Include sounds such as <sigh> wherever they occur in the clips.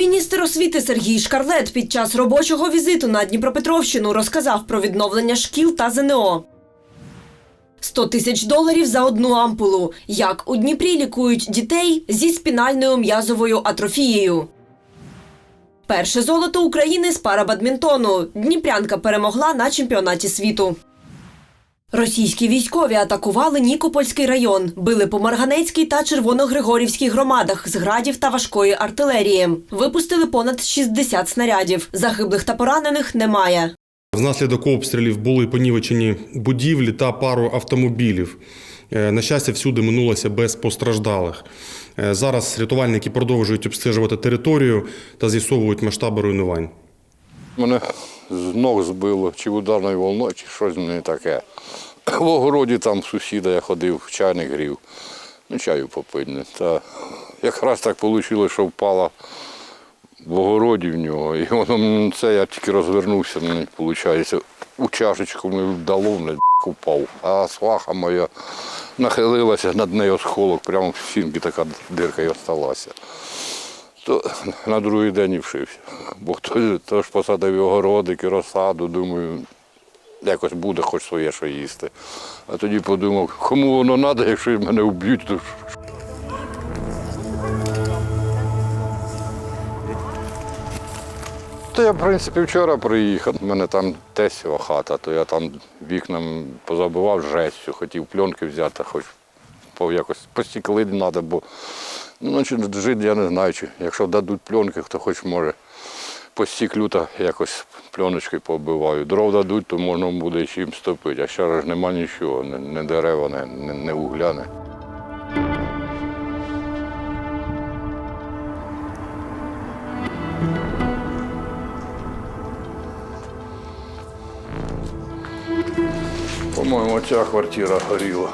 Міністр освіти Сергій Шкарлет під час робочого візиту на Дніпропетровщину розказав про відновлення шкіл та ЗНО. 100 тисяч доларів за одну ампулу. Як у Дніпрі лікують дітей зі спінальною м'язовою атрофією. Перше золото України з парабадмінтону. Дніпрянка перемогла на чемпіонаті світу. Російські військові атакували Нікопольський район, били по Марганецькій та Червоногригорівській громадах з градів та важкої артилерії. Випустили понад 60 снарядів. Загиблих та поранених немає. Внаслідок обстрілів були понівечені будівлі та пару автомобілів. Е, На щастя, всюди минулося без постраждалих. Е, Зараз рятувальники продовжують обстежувати територію та з'ясовують масштаби руйнувань. Мене з ног збило, чи ударною волною, чи щось не таке. В огороді там сусіда я ходив, чайник грів. Ну, чаю попити. Та якраз так вийшло, що впала в огороді в нього. І воно це я тільки розвернувся, мені виходить, у чашечку мені вдало, мене упав. А сваха моя нахилилася над нею осколок, прямо в стінки така дирка і осталася. То на другий день і вшився. Бо хто то ж посадив і огородики, розсаду, думаю, якось буде хоч своє що їсти. А тоді подумав, кому воно треба, якщо мене вб'ють, то То я, в принципі, вчора приїхав. У мене там тесіва хата, то я там вікнам позабивав жестю, хотів пленки взяти, хоч по якось постікли треба, бо ну, чи жити я не знаю, чи якщо дадуть пленки, хто хоч може по стіклю та якось пленочкою побиваю. Дров дадуть, то можна буде чим стопити. А ще ж нема нічого, не, не дерева, не, не, не вугляне. По-моєму, ця квартира горіла.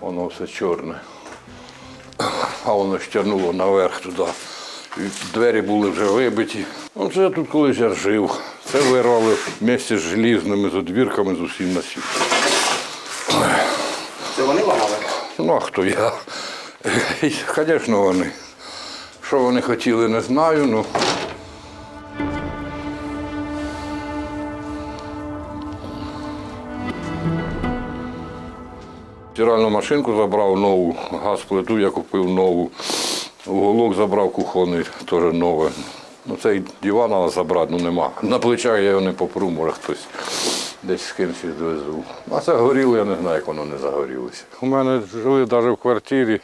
Воно все чорне. А воно стягнуло наверх туди. І двері були вже вибиті. Ну, це я тут колись я жив. Це вирвали вместе з желізними з одвірками з усім на світі. Це вони ламали? Ну, а хто я? Звісно, вони. Що вони хотіли, не знаю. Ну. Стиральну машинку забрав нову, газ-плиту я купив нову. Уголок забрав кухонний, теж нове. Ну, цей диван треба забрати, ну нема. На плечах я його не попру, може хтось десь з кимось довезу. А це горіло, я не знаю, як воно не загорілося. У мене жили навіть в квартирі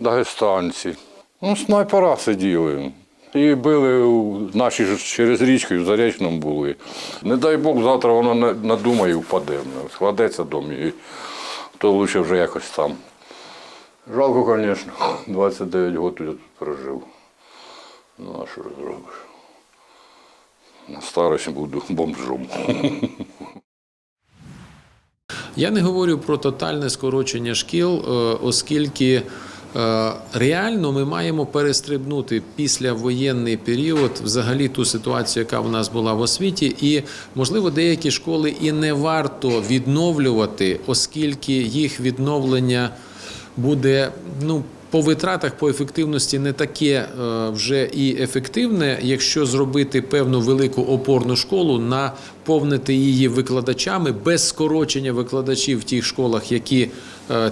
дагестанці. Ну, снайпера сиділи. І били наші ж через річку в Заречному були. Не дай Бог, завтра воно надумає впаде. Складеться дом і то лучше вже якось там. Жалко, звісно, 29 років я тут прожив. Ну, а що зробиш? На старості буду бомжом. Я не говорю про тотальне скорочення шкіл, е, оскільки реально ми маємо перестрибнути після воєнний період взагалі ту ситуацію, яка в нас була в освіті, і можливо деякі школи і не варто відновлювати, оскільки їх відновлення буде ну. По витратах, по ефективності не таке е, вже і ефективне, якщо зробити певну велику опорну школу, наповнити її викладачами без скорочення викладачів в тих школах, які е,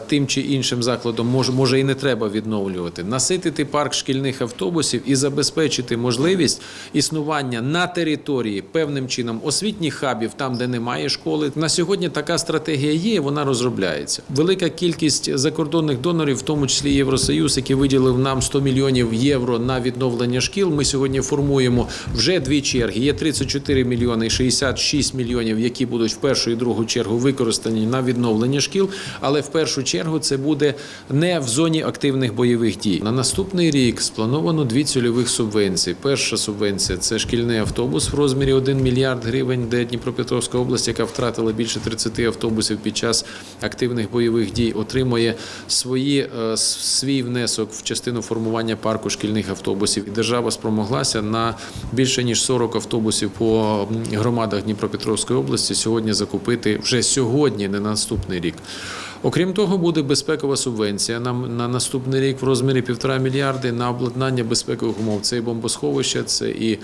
тим чи іншим закладом може, може і не треба відновлювати, наситити парк шкільних автобусів і забезпечити можливість існування на території певним чином освітніх хабів, там де немає школи. На сьогодні така стратегія є, вона розробляється. Велика кількість закордонних донорів, в тому числі Євросоюз, який виділив нам 100 мільйонів євро на відновлення шкіл. Ми сьогодні формуємо вже дві черги. Є 34 мільйони і 66 мільйонів, які будуть в першу і другу чергу використані на відновлення шкіл. Але в першу чергу це буде не в зоні активних бойових дій. На наступний рік сплановано дві цільових субвенції. Перша субвенція це шкільний автобус в розмірі 1 мільярд гривень, де Дніпропетровська область, яка втратила більше 30 автобусів під час активних бойових дій, отримує свої е, свій внесок в частину формування парку шкільних автобусів. І держава спромоглася на більше ніж 40 автобусів по громадах Дніпропетровської області сьогодні закупити вже сьогодні, не на наступний рік. Окрім того, буде безпекова субвенція на, на наступний рік в розмірі півтора мільярди на обладнання безпекових умов. Це і бомбосховище, це і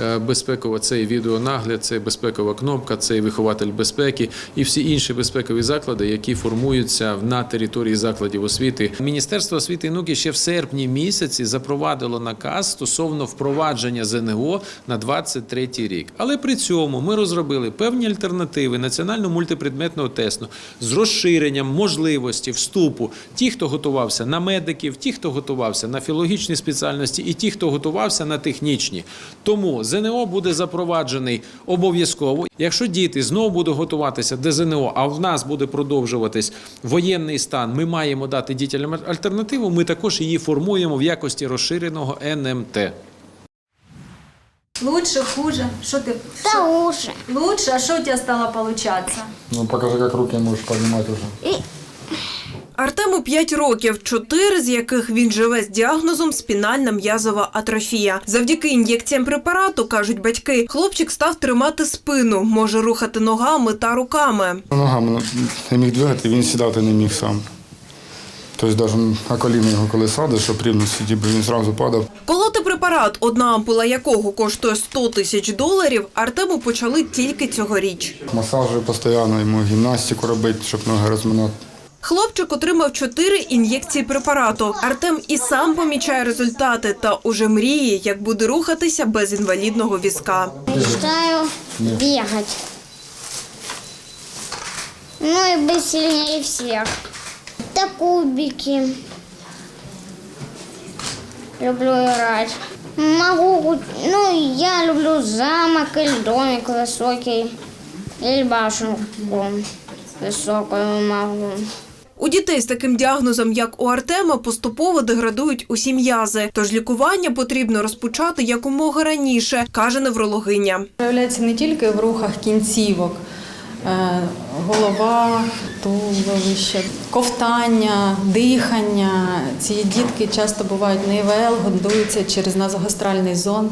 е, безпекова, це і відеонагляд, це і безпекова кнопка, це і вихователь безпеки, і всі інші безпекові заклади, які формуються на території закладів освіти. Міністерство освіти і науки ще в серпні місяці запровадило наказ стосовно впровадження ЗНО на 23 рік. Але при цьому ми розробили певні альтернативи національного мультипредметного тесту з розширенням можливості вступу ті, хто готувався на медиків, ті, хто готувався на філологічні спеціальності, і ті, хто готувався на технічні. Тому ЗНО буде запроваджений обов'язково. Якщо діти знову будуть готуватися до ЗНО, а в нас буде продовжуватись воєнний стан, ми маємо дати дітям альтернативу. Ми також її формуємо в якості розширеного НМТ. Лучше, хуже? Что ты? Да лучше. Лучше, а что у тебя стало получаться? Ну покажи, как руки можешь поднимать уже. Артему 5 років, 4 з яких він живе з діагнозом спінальна м'язова атрофія. Завдяки ін'єкціям препарату, кажуть батьки, хлопчик став тримати спину, може рухати ногами та руками. Ногами не міг двигати, він сідати не міг сам. Тобто навіть на коліна його коли садиш, щоб рівно сидів, він зразу падав. Колоти препарат, одна ампула якого коштує 100 тисяч доларів, Артему почали тільки цьогоріч. Масажі постійно, йому гімнастику робити, щоб ноги розминати. Хлопчик отримав 4 ін'єкції препарату. Артем і сам помічає результати та уже мріє, як буде рухатися без інвалідного візка. Мечтаю бегать. Ну и быть сильнее всех. Это кубики. Люблю играть. Могу, гу- ну я люблю замок или домик высокий. Или башенку высокую могу. У дітей з таким діагнозом, як у Артема, поступово деградують усі м'язи. Тож лікування потрібно розпочати якомога раніше, каже неврологиня. Проявляється не тільки в рухах кінцівок, е, голова, туловище, ковтання, дихання. Ці дітки часто бувають на ІВЛ, годуються через назогастральний зонд.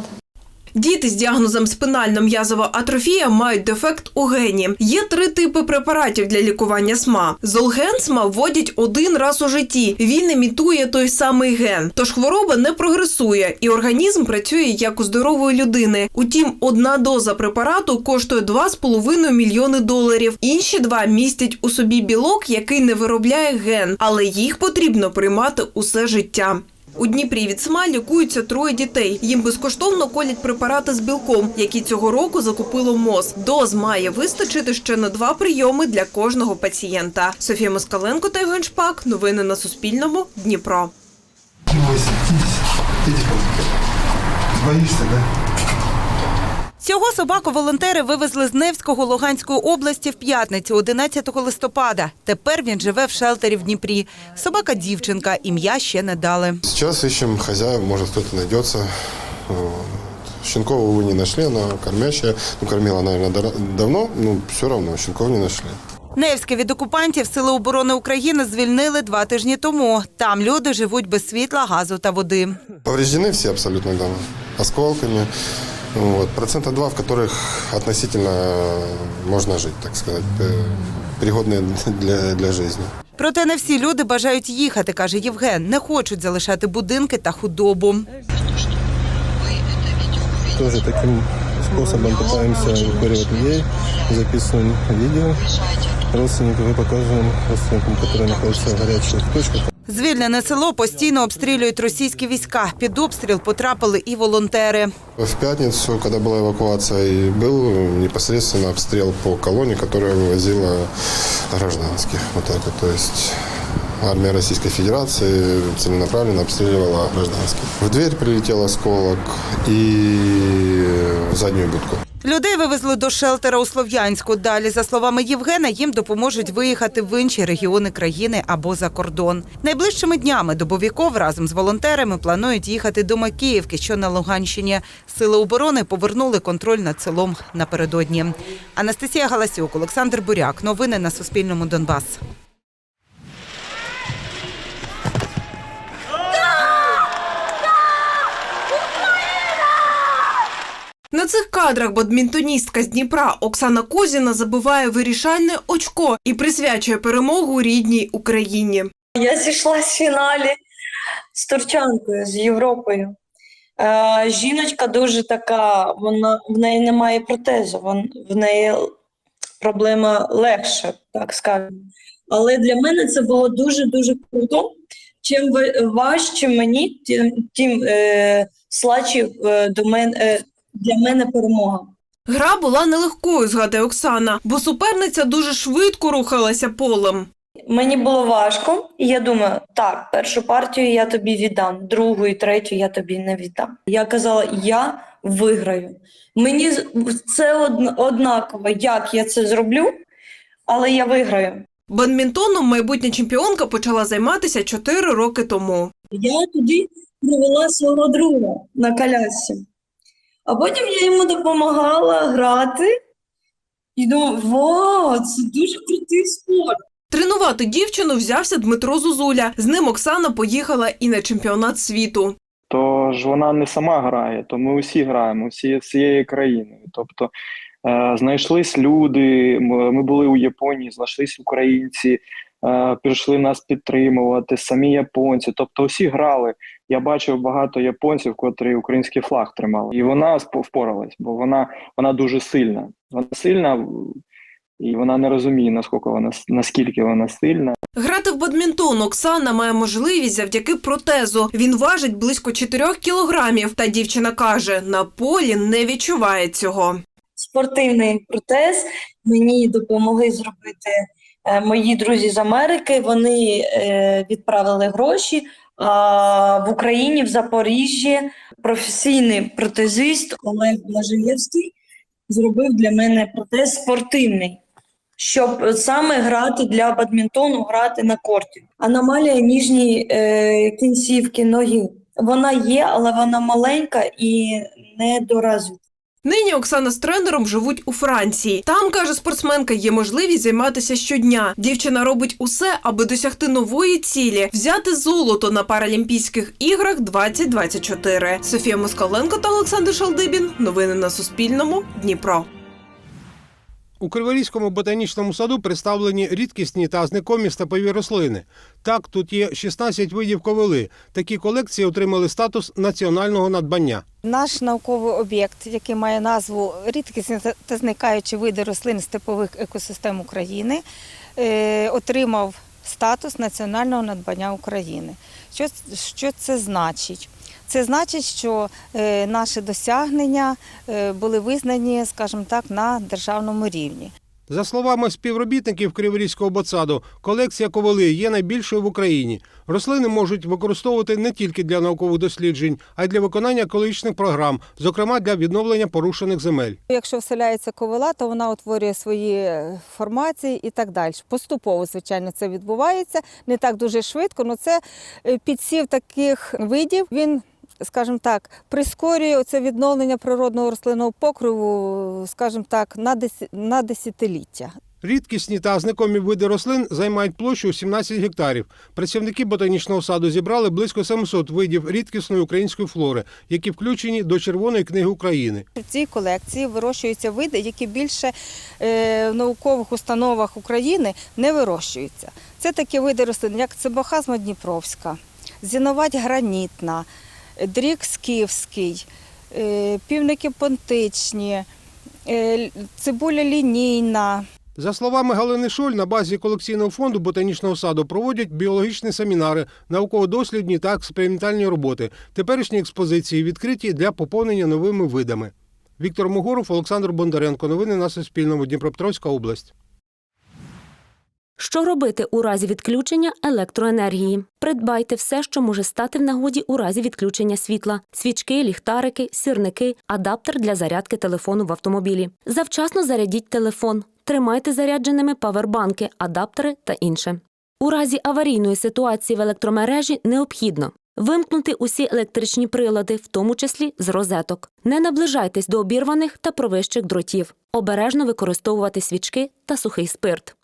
Діти з діагнозом спинальна м'язова атрофія мають дефект у гені. Є три типи препаратів для лікування СМА. Золген СМА вводять один раз у житті. Він імітує той самий ген. Тож хвороба не прогресує, і організм працює як у здорової людини. Утім, одна доза препарату коштує 2,5 мільйони доларів. Інші два містять у собі білок, який не виробляє ген, але їх потрібно приймати усе життя. У Дніпрі від СМА лікуються троє дітей. Їм безкоштовно колять препарати з білком, які цього року закупило МОЗ. Доз має вистачити ще на два прийоми для кожного пацієнта. Софія Москаленко та Євген Шпак. Новини на Суспільному. Дніпро. Боїшся, да? Цього собаку волонтери вивезли з Невського Луганської області в п'ятницю, 11 листопада. Тепер він живе в шелтері в Дніпрі. Собака дівчинка, ім'я ще не дали. Хозяев, может кто-то найдется. Вот. Щенкова, увы, не нашли, она кормящая. Ну, кормила, дара- давно, но все равно щенков не нашли. Невське від окупантів Сили оборони України звільнили два тижні тому. Там люди живуть без світла, газу та води. Повреждены все абсолютно дома, осколками. Вот. Процента два, в которых относительно э, можно жить, так сказать, э, пригодные <laughs> для, для жизни. Проте не всі люди бажають їхати, каже Євген. Не хочуть залишати будинки та худобу. Тоже таким способом пытаемся эвакуировать людей, записываем видео родственников и показываем родственникам, которые находятся в горячих точках. Звільнене село постійно обстрілюють російські війська. Під обстріл потрапили і волонтери. В пятницу, когда была эвакуация, и был непосредственно обстрел по колонне, которая вывозила гражданских. Вот так вот. То есть армия Российской Федерации целенаправленно обстреливала гражданских. В дверь прилетел осколок и в заднюю будку. Людей вивезли до шелтера у Слов'янську. Далі, за словами Євгена, їм допоможуть виїхати в інші регіони країни або за кордон. Найближчими днями Добовіков разом з волонтерами планують їхати до Макіївки, що на Луганщині. Сили оборони повернули контроль над селом напередодні. Анастасія Галасюк, Олександр Буряк. Новини на Суспільному Донбас. Цих кадрах бадмінтоністка з Дніпра Оксана Козіна забиває вирішальне очко і присвячує перемогу рідній Україні. Я зійшла з фіналі з турчанкою, з Європою. Е, жіночка дуже така, вона, в неї немає протезу, вон, в неї проблема легше, так скажемо. Але для мене це було дуже-дуже круто. Чим важче мені, тим, тим е, слабше е, до мене, для мене перемога. Гра була нелегкою, згадує Оксана, бо суперниця дуже швидко рухалася полем. Мені було важко, і я думаю, так, першу партію я тобі віддам, другу і третю я тобі не віддам. Я казала, я виграю. Мені це однаково, як я це зроблю, але я виграю. Бадмінтоном майбутня чемпіонка почала займатися 4 роки тому. Я туди привела свого друга на колясці. А потім я йому допомагала грати і думаю, вау, це дуже крутий спорт. Тренувати дівчину взявся Дмитро Зузуля. З ним Оксана поїхала і на чемпіонат світу. Тож вона не сама грає, то ми усі граємо, всі всією країною. Тобто е, знайшлись люди, ми були у Японії, знайшлись українці, е, прийшли нас підтримувати, самі японці. Тобто усі грали. Я бачив багато японців, котрі український флаг тримали. І вона впоралась, бо вона, вона дуже сильна. Вона сильна і вона не розуміє, наскільки вона с- наскільки вона сильна. Грати в бадмінтон Оксана має можливість завдяки протезу. Він важить близько 4 кілограмів. Та дівчина каже, на полі не відчуває цього. спортивний протез. Мені допомогли зробити мої друзі з Америки. Вони е, відправили гроші. А в Україні, в Запоріжжі, професійний протезист Олег Блажиєвський зробив для мене протез спортивний, щоб саме грати для бадмінтону, грати на корті. Аномалія ніжньої е, кінцівки ноги. Вона є, але вона маленька і недоразвита. Нині Оксана з тренером живуть у Франції. Там, каже спортсменка, є можливість займатися щодня. Дівчина робить усе, аби досягти нової цілі взяти золото на Паралімпійських іграх 2024. Софія Москаленко та Олександр Шалдибін. Новини на Суспільному. Дніпро. У Криворізькому ботанічному саду представлені рідкісні та зникомі степові рослини. Так, тут є 16 видів ковили. Такі колекції отримали статус національного надбання. Наш науковий об'єкт, який має назву Рідкісні та зникаючі види рослин степових екосистем України, е, отримав статус національного надбання України. Що це значить? Це значить, що е, наші досягнення е, були визнані, скажімо так, на державному рівні. За словами співробітників Криворізького ботсаду, колекція ковили є найбільшою в Україні. Рослини можуть використовувати не тільки для наукових досліджень, а й для виконання екологічних програм, зокрема для відновлення порушених земель. Якщо вселяється ковила, то вона утворює свої е, формації і так далі. Поступово, звичайно, це відбувається не так дуже швидко, але це підсів таких видів. Він скажімо так, прискорює це відновлення природного рослинного покриву, скажімо так, на на десятиліття. Рідкісні та зникомі види рослин займають площу 17 гектарів. Працівники ботанічного саду зібрали близько 700 видів рідкісної української флори, які включені до Червоної книги України. В цій колекції вирощуються види, які більше е, в наукових установах України не вирощуються. Це такі види рослин, як цибохазма дніпровська, зіновать гранітна, дрік скіфський, е, півники понтичні, е, цибуля лінійна. За словами Галини Шоль, на базі колекційного фонду ботанічного саду проводять біологічні семінари, науково-дослідні та експериментальні роботи. Теперішні експозиції відкриті для поповнення новими видами. Віктор Могоров, Олександр Бондаренко. Новини на Суспільному. Дніпропетровська область. Що робити у разі відключення електроенергії? Придбайте все, що може стати в нагоді у разі відключення світла: свічки, ліхтарики, сірники, адаптер для зарядки телефону в автомобілі. Завчасно зарядіть телефон, тримайте зарядженими павербанки, адаптери та інше. У разі аварійної ситуації в електромережі необхідно вимкнути усі електричні прилади, в тому числі з розеток. Не наближайтесь до обірваних та провищих дротів. Обережно використовувати свічки та сухий спирт.